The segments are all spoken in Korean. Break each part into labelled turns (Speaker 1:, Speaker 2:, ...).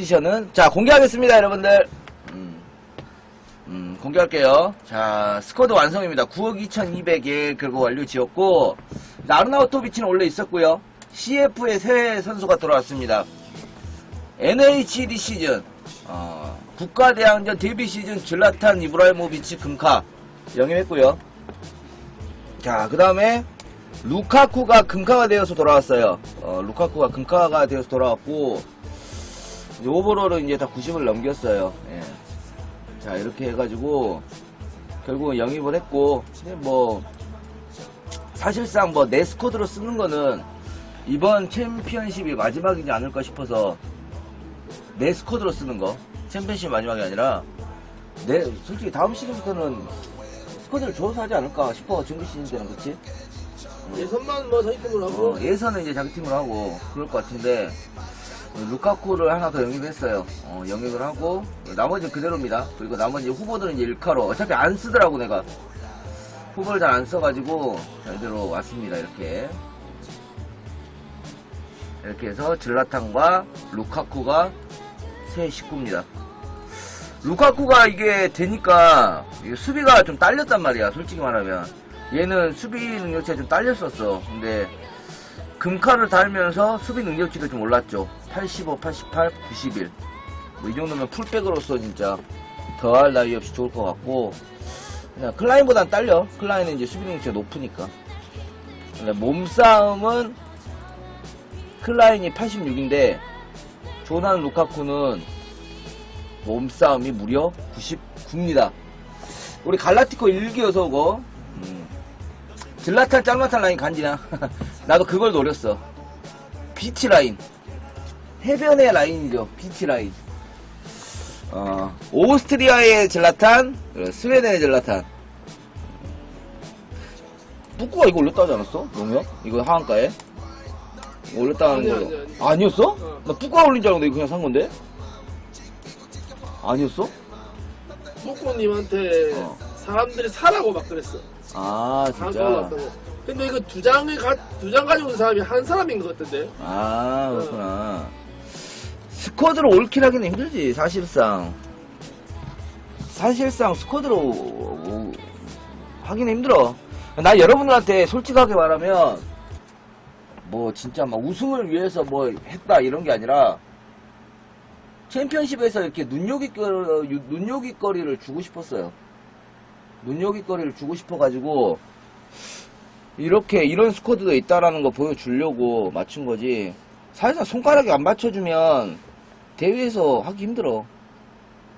Speaker 1: 포지션은 자 공개하겠습니다 여러분들. 음, 음, 공개할게요. 자 스쿼드 완성입니다. 9억 2200에 결국 완료 지었고 나르나우토비치는 원래 있었고요. CF의 새 선수가 들어왔습니다. NHD 시즌 어, 국가대항전 데뷔 시즌 질라탄 이브라이모비치 금카 영입했고요. 자그 다음에 루카쿠가 금카가 되어서 돌아왔어요. 어, 루카쿠가 금카가 되어서 돌아왔고 이제 오버롤은 이제 다 90을 넘겼어요. 예. 자, 이렇게 해가지고, 결국은 영입을 했고, 근데 뭐, 사실상 뭐, 내 스쿼드로 쓰는 거는, 이번 챔피언십이 마지막이지 않을까 싶어서, 내 스쿼드로 쓰는 거, 챔피언십 마지막이 아니라, 내, 솔직히 다음 시즌부터는 스쿼드를 줘서 하지 않을까 싶어, 정규 시즌 때는, 그치?
Speaker 2: 예선만 뭐 선입금을 하고
Speaker 1: 어, 예선은 이제 자기 팀으로 하고 그럴 것 같은데 루카쿠를 하나 더 영입했어요. 어, 영입을 하고 나머지 그대로입니다. 그리고 나머지 후보들은 이제 일카로 어차피 안 쓰더라고 내가 후보를 잘 안 써가지고 자, 이대로 왔습니다. 이렇게 이렇게 해서 질라탄과 루카쿠가 새 식구입니다. 루카쿠가 이게 되니까 이게 수비가 좀 딸렸단 말이야. 솔직히 말하면 얘는 수비 능력치가 좀 딸렸었어. 근데 금카를 달면서 수비 능력치가 좀 올랐죠. 85, 88, 91. 뭐 이 정도면 풀백으로서 진짜 더할 나위 없이 좋을 것 같고 그냥 클라인보단 딸려. 클라인은 이제 수비 능력치가 높으니까. 근데 몸싸움은 클라인이 86인데 조난 루카쿠는 몸싸움이 무려 99입니다. 우리 갈라티코 일기 여서 그거 음. 질라탄 짤마탄 라인 간지나 나도 그걸 노렸어 비치 라인 해변의 라인이죠 비치 라인 어, 오스트리아의 그리고 스웨덴의 질라탄 뿌꾸가 이거 올렸다 하지 않았어? 농협? 이거 하한가에? 이거 올렸다 하는
Speaker 2: 아니야,
Speaker 1: 거
Speaker 2: 아니야, 아니야.
Speaker 1: 아니었어?
Speaker 2: 어.
Speaker 1: 나 뿌꾸가 올린 줄 알았는데 이거 그냥 산 건데? 아니었어?
Speaker 2: 복고님한테
Speaker 1: 어.
Speaker 2: 사람들이 사라고 막 그랬어
Speaker 1: 아
Speaker 2: 다음
Speaker 1: 진짜
Speaker 2: 올랐다고 근데 이거 두 장을 가, 두 장 가지고 온 사람이 한 사람인 것 같던데
Speaker 1: 아, 그렇구나. 스쿼드로 올킬 하기는 힘들지, 사실상. 사실상 스쿼드로 오- 하기는 힘들어. 나 여러분들한테 솔직하게 말하면, 뭐, 진짜 막 우승을 위해서 뭐 했다, 이런 게 아니라, 챔피언십에서 이렇게 눈요깃거리, 눈요깃거리를 주고 싶었어요. 눈요깃거리를 주고 싶어가지고, 이렇게 이런 스쿼드도 있다라는 거 보여주려고 맞춘 거지. 사실상 손가락이 안 맞춰주면 대회에서 하기 힘들어.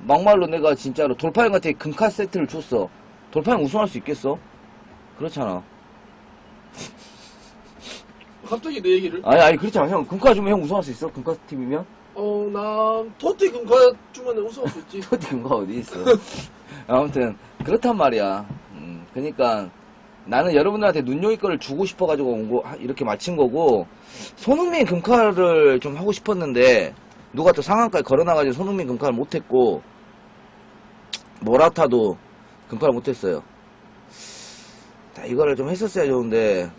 Speaker 1: 막말로 내가 진짜로 돌파형한테 금카 세트를 줬어. 돌파형 우승할 수 있겠어? 그렇잖아.
Speaker 2: 갑자기 내 얘기를
Speaker 1: 아니 아니 그렇잖아. 형 금카 주면 형 우승할 수 있어? 금카 팀이면?
Speaker 2: 어나 토티 금가 주면 웃을 수 있지
Speaker 1: 어디 금카 어디 있어? 아무튼 그렇단 말이야. 음, 그러니까 나는 여러분들한테 눈요기 거를 주고 싶어가지고 온 거, 하- 이렇게 마친 거고, 손흥민 금카를 좀 하고 싶었는데, 누가 또 상한가에 걸어놔가지고 손흥민 금카를 못했고, 모라타도 금카를 못했어요. 자, 이거를 좀 했었어야 좋은데,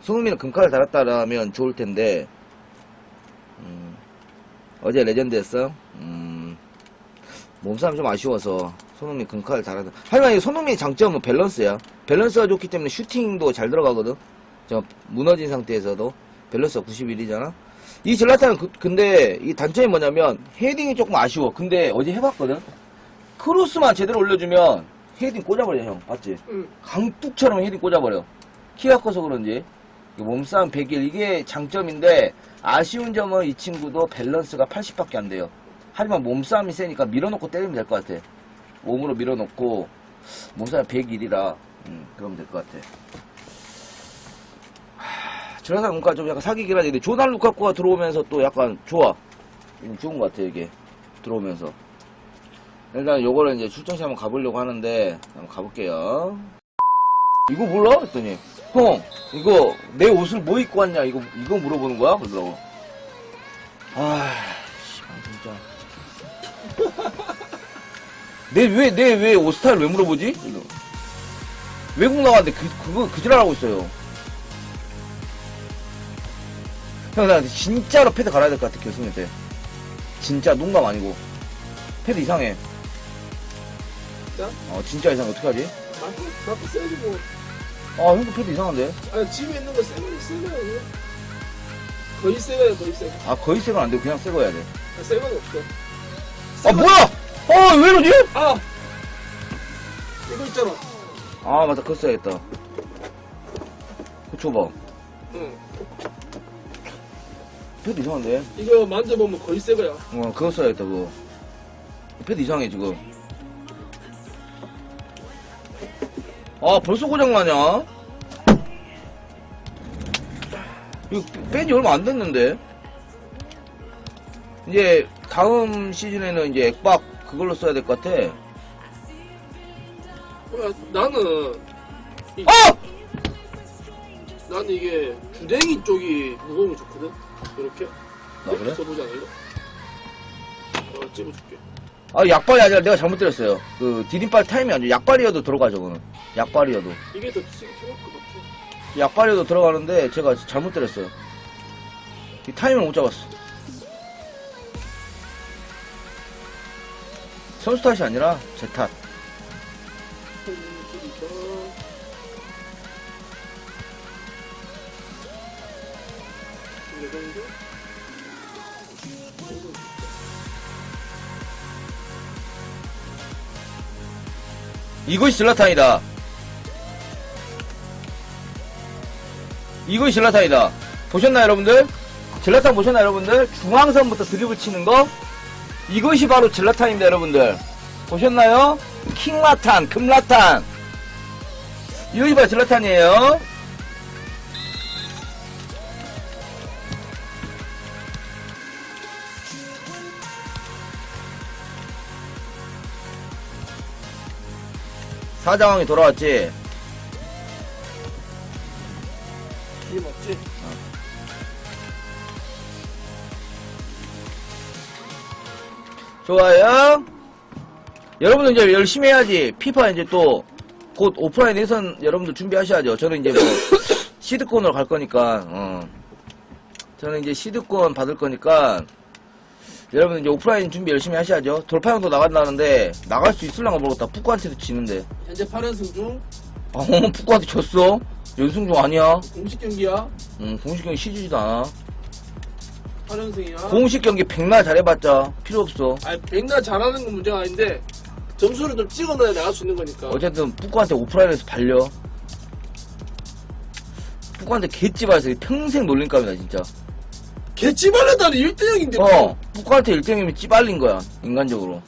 Speaker 1: 손흥민은 금카를 달았다라면 좋을 텐데, 음, 어제 레전드였어? 음, 몸싸움 좀 아쉬워서 손흥민 금카를 달았다. 하지만 이 손흥민의 장점은 밸런스야. 밸런스가 좋기 때문에 슈팅도 잘 들어가거든. 저 무너진 상태에서도 밸런스가 91이잖아. 이 질라탄은 그- 근데 이 단점이 뭐냐면 헤딩이 조금 아쉬워. 근데 어제 해봤거든. 크로스만 제대로 올려주면 헤딩 꽂아버려 형. 맞지?
Speaker 2: 응.
Speaker 1: 강뚝처럼 헤딩 꽂아버려. 키가 커서 그런지. 이 몸싸움 100일 이게 장점인데 아쉬운 점은 이 친구도 밸런스가 80밖에 안 돼요. 하지만 몸싸움이 세니까 밀어놓고 때리면 될 것 같아. 몸으로 밀어놓고 몸싸움 101이라 음, 그러면 될 것 같아. 저런 문과 좀 약간 사기긴. 근데 조난 루카쿠가 들어오면서 또 약간 좋아. 음, 좋은 것 같아 이게 들어오면서. 일단 요거를 이제 출전시 한번 가보려고 하는데 한번 가볼게요. 이거 몰라? 했더니 형 이거 내 옷을 뭐 입고 왔냐 이거 이거 물어보는 거야? 그러더라고. 아, 진짜. 내 왜 내 왜 옷 스타일 왜 물어보지? 이거. 외국 나갔는데 그 그거 그지랄하고 있어요. 형 나 진짜로 패드 갈아야 될 것 같아 교수님한테. 진짜 농담 아니고. 패드 이상해.
Speaker 2: 진짜?
Speaker 1: 어, 진짜 이상해. 어떡하지?
Speaker 2: 아, 나도 써야지 뭐.
Speaker 1: 아, 형도 패드 이상한데?
Speaker 2: 아니, 집에 있는 거 새거 쓰면. 거의 새거야, 거의 새 거.
Speaker 1: 아, 거의 새건 안 되고 그냥 새거 해야 돼.
Speaker 2: 아, 새거는 없어.
Speaker 1: 아, 뭐야! 어, 왜 이러지?
Speaker 2: 아! 이거 있잖아.
Speaker 1: 아, 맞다. 그거 써야겠다. 줘봐.
Speaker 2: 응.
Speaker 1: 패드 이상한데?
Speaker 2: 이거 만져보면 거의 새 거야.
Speaker 1: 어, 그거 써야겠다, 그거. 패드 이상해, 지금. 아, 벌써 고장나냐? 이거 뺀지 얼마 안 됐는데? 이제, 다음 시즌에는 이제 액박 그걸로 써야 될 것 같아.
Speaker 2: 그래, 나는, 이,
Speaker 1: 어!
Speaker 2: 나는 이게 주댕이 쪽이 무거우면 좋거든? 이렇게.
Speaker 1: 아, 그래?
Speaker 2: 써보자, 이거. 어, 찍어줄게.
Speaker 1: 아, 약발이 아니라 내가 잘못 들었어요. 그, 디딤발 타임이 아니라 약발이어도 들어가, 저거는. 약발이어도.
Speaker 2: 이게 더 쓰기 편할 것 같아.
Speaker 1: 약발이어도 들어가는데 제가 잘못 들었어요. 이 타이밍을 못 잡았어. 선수 탓이 아니라 제 탓. 이것이 질라탄이다. 이것이 질라탄이다. 보셨나요, 여러분들? 질라탄 보셨나요, 여러분들? 중앙선부터 드립을 치는 거? 이것이 바로 질라탄입니다, 여러분들. 보셨나요? 킹라탄, 금라탄. 이것이 바로 질라탄이에요. 사장왕이 돌아왔지?
Speaker 2: 이게 맞지?
Speaker 1: 좋아요. 여러분들 이제 열심히 해야지. 피파 이제 또 곧 오프라인 예선 여러분들 준비하셔야죠. 저는 이제 뭐 시드권으로 갈 거니까. 어. 저는 이제 시드권 받을 거니까 여러분 이제 오프라인 준비 열심히 하셔야죠. 돌파형도 나간다는데 나갈 수 있을랑가 모르겠다. 푸꾸한테도 지는데.
Speaker 2: 현재 8연승 중
Speaker 1: 어, 푸꾸한테 졌어? 연승 중 아니야?
Speaker 2: 공식 경기야.
Speaker 1: 응, 공식 경기 시주지도 않아.
Speaker 2: 8연승이야.
Speaker 1: 공식 경기 백날 잘해봤자 필요 없어.
Speaker 2: 아니, 백날 잘하는 건 문제가 아닌데, 점수를 좀 찍어 넣어야 나갈 수 있는 거니까.
Speaker 1: 어쨌든 뿌꾸한테 오프라인에서 발려. 뿌꾸한테 개찌바에서 평생 놀림감이다 진짜.
Speaker 2: 개 찌발렸다는 1대0인데.
Speaker 1: 어, 뿌꾸한테 1등이면 찌발린 거야 인간적으로.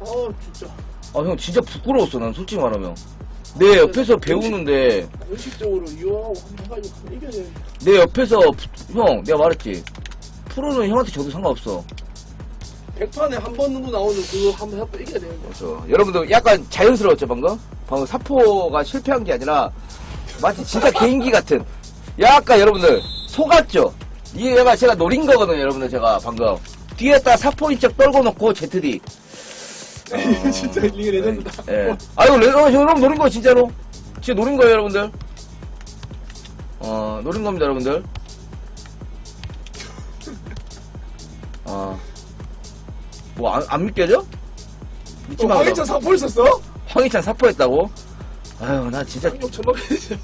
Speaker 2: 어, 진짜.
Speaker 1: 아 형 진짜 부끄러웠어 난 솔직히 말하면. 내 옆에서 배우는데
Speaker 2: 공식적으로 이용하고 한번 해가지고 이겨야 돼.
Speaker 1: 내 옆에서 부- 형 내가 말했지. 프로는 형한테 줘도 상관없어.
Speaker 2: 100판에 한 번 정도 나오는 그거 한번 해봐 이겨야 되는 거야.
Speaker 1: 그렇죠. 여러분들 약간 자연스러웠죠 방금? 방금 사포가 실패한 게 아니라 마치 진짜 개인기 같은 약간 여러분들 속았죠? 이게 얘가 제가 노린 거거든요 여러분들 제가 방금 뒤에다 사포 인척 떨궈 놓고 ZD
Speaker 2: 진짜 이게 레전드다.
Speaker 1: 예. 아이고 레- 어, 여러분 노린 거 진짜로 진짜 노린 거예요 여러분들 어 노린 겁니다 여러분들 어뭐 안 안 믿겨져? 믿지
Speaker 2: 어,
Speaker 1: 마
Speaker 2: 황희찬 사포 있었어?
Speaker 1: 황희찬 사포했다고? 아유, 나 진짜.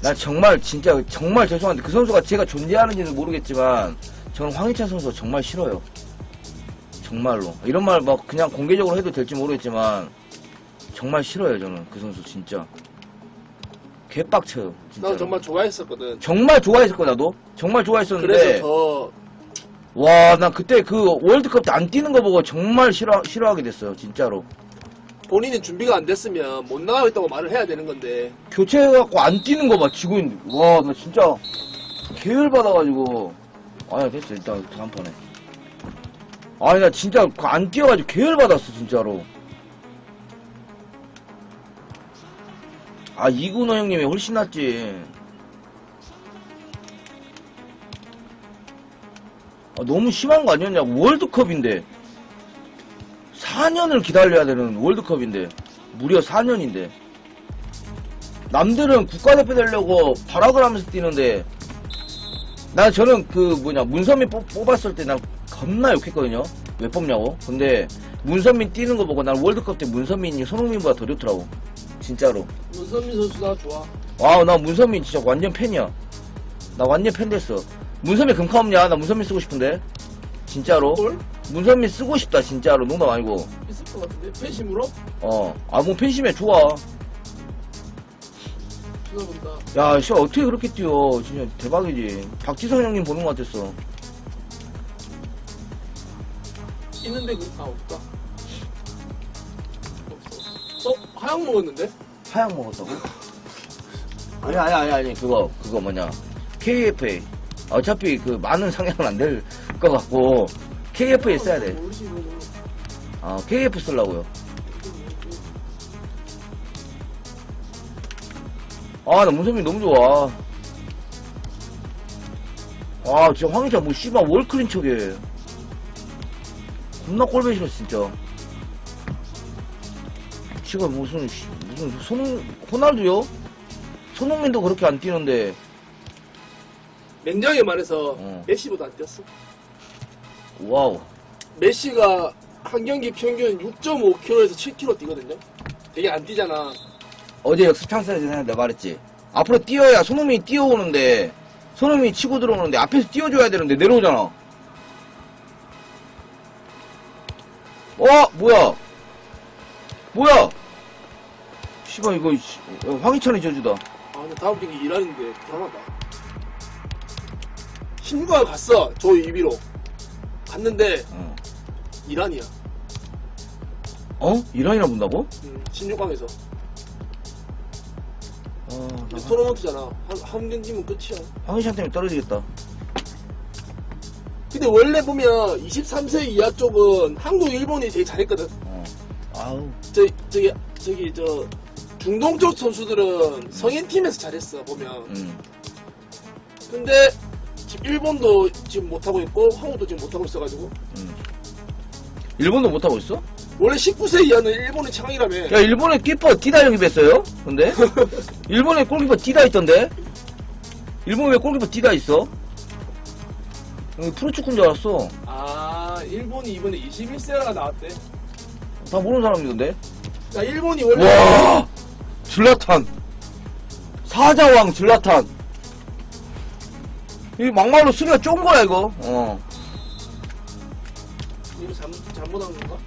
Speaker 1: 나 정말, 진짜, 정말 죄송한데, 그 선수가 제가 존재하는지는 모르겠지만, 저는 황희찬 선수가 정말 싫어요. 정말로. 이런 말 막 그냥 공개적으로 해도 될지 모르겠지만, 정말 싫어요, 저는. 그 선수, 진짜. 개빡쳐요, 진짜.
Speaker 2: 난 정말 좋아했었거든.
Speaker 1: 정말 좋아했었고, 나도. 정말 좋아했었는데,
Speaker 2: 그래서 더
Speaker 1: 와, 난 그때 그 월드컵 때 안 뛰는 거 보고 정말 싫어, 싫어하게 됐어요, 진짜로.
Speaker 2: 본인이 준비가 안 됐으면 못 나가겠다고 말을 해야 되는 건데
Speaker 1: 교체해갖고 안 뛰는 거 봐, 지고 있는, 와, 나 진짜, 계열 받아가지고, 아야, 됐어, 일단, 다음 판에. 아니, 나 진짜, 그안 뛰어가지고 계열 받았어, 진짜로. 아, 이근호 형님이 훨씬 낫지. 아, 너무 심한 거 아니었냐고, 월드컵인데. 4년을 기다려야 되는 월드컵인데. 무려 4년인데. 남들은 국가대표 되려고 발악을 하면서 뛰는데 나 저는 그 뭐냐 문선민 뽑, 뽑았을 때 난 겁나 욕했거든요. 왜 뽑냐고. 근데 문선민 뛰는 거 보고 난 월드컵 때 문선민이 손흥민보다 더 좋더라고. 진짜로.
Speaker 2: 문선민 선수 나 좋아.
Speaker 1: 와, 나 문선민 진짜 완전 팬이야. 나 완전 팬 됐어. 문선민 금카 없냐? 나 문선민 쓰고 싶은데. 진짜로.
Speaker 2: 뭘?
Speaker 1: 문선민 쓰고 싶다, 진짜로. 농담 아니고.
Speaker 2: 있을 것 같은데 팬심으로?
Speaker 1: 어. 아, 뭐 팬심에 좋아.
Speaker 2: 찾아본다.
Speaker 1: 야, 씨, 어떻게 그렇게 뛰어. 진짜 대박이지. 박지성 형님 보는 것 같았어.
Speaker 2: 있는데 그, 아 없다. 없어. 어 하양 먹었는데?
Speaker 1: 하양 먹었다고? 아니, 아니, 아니, 아니. 그거, 그거 뭐냐. KFA. 어차피 그 많은 상향은 안 될 것 같고, KFA 써야 돼. 아, KF 쓰려고요. 아, 나 문성민 너무 좋아. 아, 진짜 황희찬 뭐, 씨발, 월클린 척해. 겁나 꼴배 싫어, 진짜. 지금 무슨, 씨, 무슨, 손흥, 호날두요? 손흥민도 그렇게 안 뛰는데,
Speaker 2: 냉정하게 말해서
Speaker 1: 어.
Speaker 2: 메시보다 안 뛰었어.
Speaker 1: 와우.
Speaker 2: 메시가 한 경기 평균 6.5km에서 7km 뛰거든요. 되게 안 뛰잖아.
Speaker 1: 어제 역습 찬스에서 내가 말했지. 앞으로 뛰어야 손흥민이 뛰어오는데, 손흥민이 치고 들어오는데, 앞에서 뛰어줘야 되는데, 내려오잖아. 어, 뭐야? 뭐야? 씨발, 이거, 씨, 어, 황희찬이 저주다.
Speaker 2: 아 근데 다음 경기 일하는데 불안하다. 신구가 갔어. 저 2비로. 갔는데
Speaker 1: 어?
Speaker 2: 이란이야.
Speaker 1: 어? 이란이랑 본다고?
Speaker 2: 음, 16강에서.
Speaker 1: 어, 나
Speaker 2: 근데 토너먼트잖아. 한, 한 경기면 끝이야.
Speaker 1: 황희찬 때문에 떨어지겠다.
Speaker 2: 근데 원래 보면 23세 이하 쪽은 한국, 일본이 되게 잘했거든.
Speaker 1: 어. 아우.
Speaker 2: 저, 저기, 저기, 저, 중동 쪽 선수들은 성인 팀에서 잘했어, 보면.
Speaker 1: 음.
Speaker 2: 근데, 지금 일본도 지금 못하고 있고, 한국도 지금 못하고 있어가지고.
Speaker 1: 음. 일본도 못하고 있어?
Speaker 2: 원래 19세 이하는 일본의 창이라며.
Speaker 1: 야, 일본의 키퍼 디다 영입했어요? 근데? 일본의 골키퍼 디다 있던데? 일본 왜 골키퍼 디다 있어? 여기 프로축구인 줄 알았어.
Speaker 2: 아, 일본이 이번에 21세가 나왔대.
Speaker 1: 다 모르는 사람이던데?
Speaker 2: 야, 일본이 원래.
Speaker 1: 와! 질라탄. 사자왕 질라탄. 이 막말로 수비가 쫀 거야, 이거. 어.
Speaker 2: 이거 잘못, 잘못한 건가?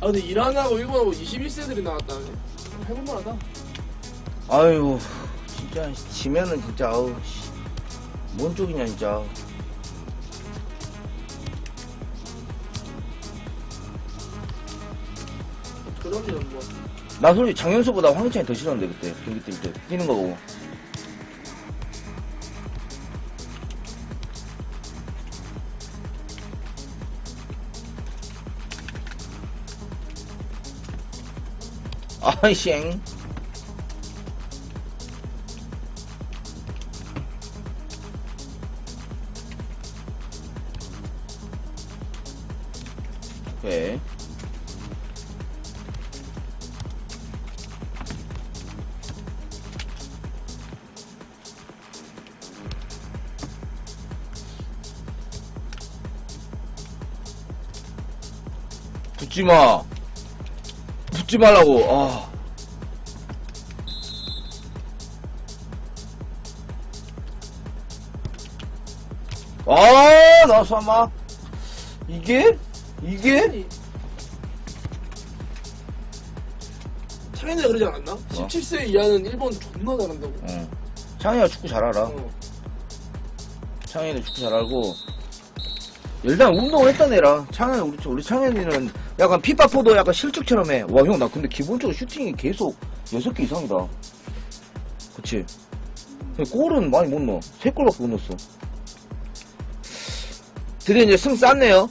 Speaker 2: 아, 근데 이란하고 일본하고 21세들이 나왔다네. 해볼만하다.
Speaker 1: 아유, 진짜, 지면은 진짜, 아우, 씨. 뭔 쪽이냐, 진짜.
Speaker 2: 그러면 뭐.
Speaker 1: 나 솔직히 장현수보다 황희찬이 더 싫었는데, 그때. 경기 뛸 때. 뛰는 거 보고. 아이셩. 오케이. 붙지 마. 붙지 말라고. 아. 아, 나 설마. 이게? 이게?
Speaker 2: 창현이가 그러지 않았나? 17세 이하는 일본 존나 잘한다고.
Speaker 1: 응. 창희가 축구 잘 알아.
Speaker 2: 어.
Speaker 1: 창현이 축구 잘 알고. 일단 운동을 했던 애라. 창현, 우리, 우리 창현이는 약간 피파포도 약간 실축처럼 해. 와, 형, 나 근데 기본적으로 슈팅이 계속 6개 이상이다. 그치? 골은 많이 못 넣어. 3골밖에 못 넣었어. 드디어 이제 승 쌌네요.